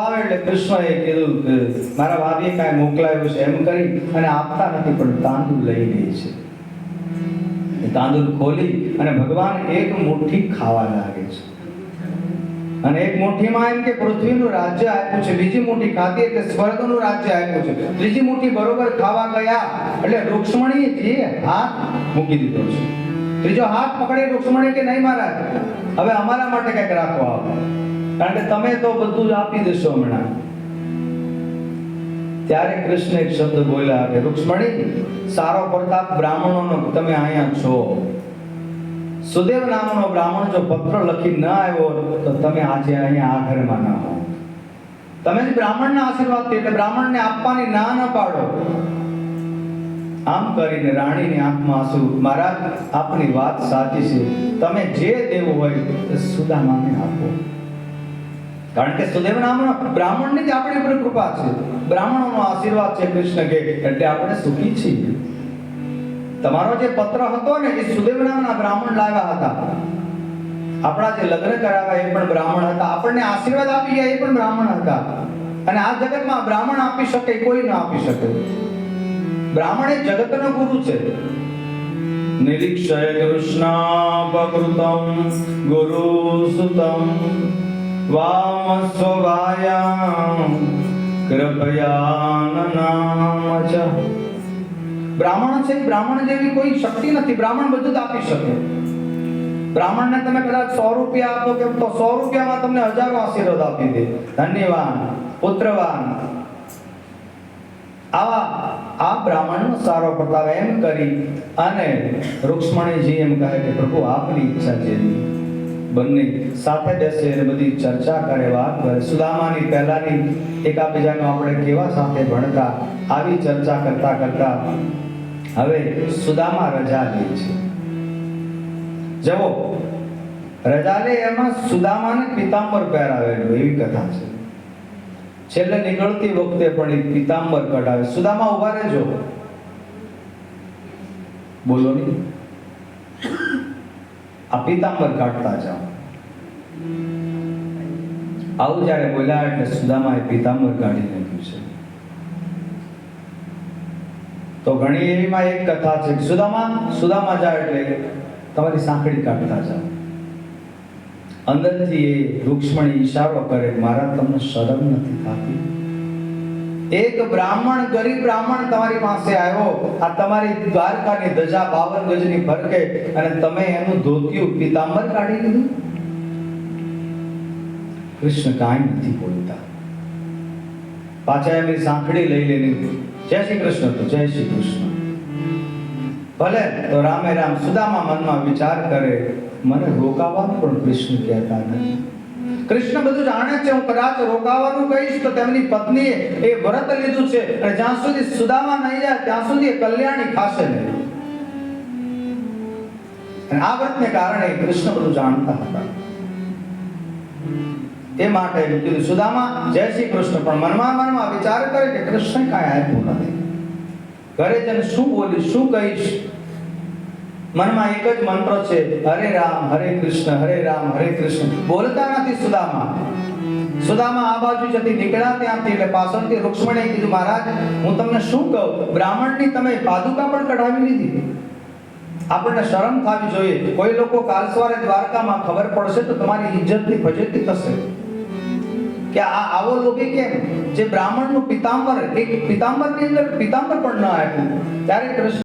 આવે એટલે કૃષ્ણએ કીધું કે મારા ભાભીએ કાંઈ મોકલાવ્યું છે એમ કરી અને આપતા નથી, પણ તાંદુલ લઈ લે છે. તાંદુળ ખોલી અને ભગવાન એક મુઠ્ઠી ખાવા લાગે છે. અને એક મુઠ્ઠીમાં એમ કે પૃથ્વીનું રાજ્ય આપ્યું છે, બીજી મુઠ્ઠી ખાધી એટલે સ્વર્ગનું રાજ્ય આપ્યું છે. ત્રીજી મુઠ્ઠી બરોબર ખાવા ગયા એટલે રૂક્ષ્મણીજી હાથ મૂકી દીધો છે. ત્રીજો હાથ પકડી રૂક્ષ્મણી કે નહીં મહારાજ? હવે અમારા માટે કંઈક રાખવા આવો. કારણ કે તમે તો બધું જ આપી દેશો હમણાં. ત્યારે કૃષ્ણ એક શબ્દ બોલ્યા કે, રૂક્ષ્મણી, સારો પ્રતાપ બ્રાહ્મણોનો તમે અહીંયા છો. સુદેવ નામનો બ્રાહ્મણ જો પત્ર લખી ન આવ્યો તો તમે આજે અહીંયા આ ઘરમાં ન હો તમે બ્રાહ્મણના આશીર્વાદથી એટલે બ્રાહ્મણને આપવાની ના ન પાડો. આમ કરીને રાણીની આંખમાં આંસુ મહારાજ, આપની વાત સાચી છે. તમે જે દેવું હોય, તે સુદામાને આપો. કારણ કે સુદેવ બ્રાહ્મણની જ આપણી ઉપર કૃપા છે. બ્રાહ્મણોનો આશીર્વાદ છે કૃષ્ણ કે એટલે આપણે સુખી છીએ. તમારો જે પત્ર હતો ને, એ સુદેવ નામના બ્રાહ્મણ લાવ્યા હતા. આપણા જે લગ્ન કરાવ્યા એ પણ બ્રાહ્મણ હતા. આપણને આશીર્વાદ આપી ગયા એ પણ બ્રાહ્મણ હતા. અને આ જગતમાં બ્રાહ્મણ આપી શકે, કોઈ ન આપી શકે. બ્રાહ્મણ એ જગતનો ગુરુ છે. નિરીક્ષય કૃષ્ણાપકૃતમ ગુરુ સુતમ. વામ સ્વભાયામ કૃપયાનનામ ચ બ્રાહ્મણ છે બ્રાહ્મણ જેવી કોઈ શક્તિ નથી બ્રાહ્મણ બધું જ આપી શકે। બ્રાહ્મણને તમે કદાચ સો રૂપિયા આપો કે તો સો રૂપિયામાં તમને હજારો આશીર્વાદ આપી દે। ધન્યવાન પુત્રવાન। આવા, આ બ્રાહ્મણનો સારો પ્રતાપ એમ કરી અને રૂક્ષ્મણીજી એમ કહે કે પ્રભુ આપની ઈચ્છા છે બંને સાથે બેસે અને બધી ચર્ચા કરે, વાત કરે. સુદામાની પહેલાની એકાબીજાનો આપણે કેવા સાથે ભણતા, આવી ચર્ચા કરતા કરતા હવે સુદામા રજા લે છે. જવો રજા લે એમાં સુદામાને પિતાંબર પહેરાવેલું, એવી કથા છે. છેલ્લે નીકળતી વખતે પણ એ પિતાંબર કઢાવે. સુદામા ઊભા રહેજો. બોલો નહીં. આ પિતાંબર કાઢતા જાઓ. આવું જ્યારે બોલ્યા એટલે સુદામાએ પિતાંબર કાઢી નાખ્યું છે. તો ઘણી એવીમાં એક કથા છે સુદામા સુદામા જાઓ એટલે તમારી સાંકળી કાઢતા જાઓ. અંદરથી એ રૂક્ષ્મણી ઈશારો કરે મારા તમને શરમ નથી થતી. એક બ્રાહ્મણ, ગરીબ બ્રાહ્મણ તમારી પાસે આવ્યો, આ તમારી દ્વારકાની ધજા બાવન ગજની ફરકે અને તમે એનું ધોતિયું પિતાંબર કાઢી દીધું કૃષ્ણ કાંઈ નથી બોલતા. પાછા એમની સાંકળી લઈ લઈને જય શ્રી કૃષ્ણ તો જય શ્રી કૃષ્ણ. ભલે તો રામે રામ સુદામા મનમાં વિચાર કરે, મને રોકાવાનું પણ કૃષ્ણ કહેતા નથી. કૃષ્ણ બધું જાણે છે. હું કદાચ રોકાવાનું કહીશ તો તેમની પત્નીએ એ વ્રત લીધું છે અને જ્યાં સુધી સુદામા નહીં જાય, ત્યાં સુધી એ કલ્યાણી ખાશે નહીં. અને આ વ્રતને કારણે કૃષ્ણ બધું જાણતા હતા. તે માટે કીધું, સુદામા, જય શ્રી કૃષ્ણ. પણ મનમાં મનમાં વિચાર કરે કે કૃષ્ણ કાંઈ આપ્યું નથી. ઘરે જઈને શું બોલીશ શું કહીશ? મનમાં એક જ મંત્ર છે, હરે રામ, હરે કૃષ્ણ, હરે રામ, હરે કૃષ્ણ. બોલતા નથી સુદામા. સુદામા આ બાજુ જતી નીકળ્યા ત્યાંથી એટલે પાછળથી રૂક્ષ્મણીએ કીધું, મહારાજ, હું તમને શું કહું? બ્રાહ્મણની તમે પાદુકા પણ કઢાવી લીધી. આપણને શરમ થવી જોઈએ. કોઈ લોકો કાલ સવારે દ્વારકામાં ખબર પડશે તો તમારી ઇજ્જતની ફજેતી થશે. કે આ આવો લોભી કેમ? જે બ્રાહ્મણનું પિતાંબર, એક પિતાંબરની અંદર પિતાંબર પણ ન આપ્યું ત્યારે કૃષ્ણ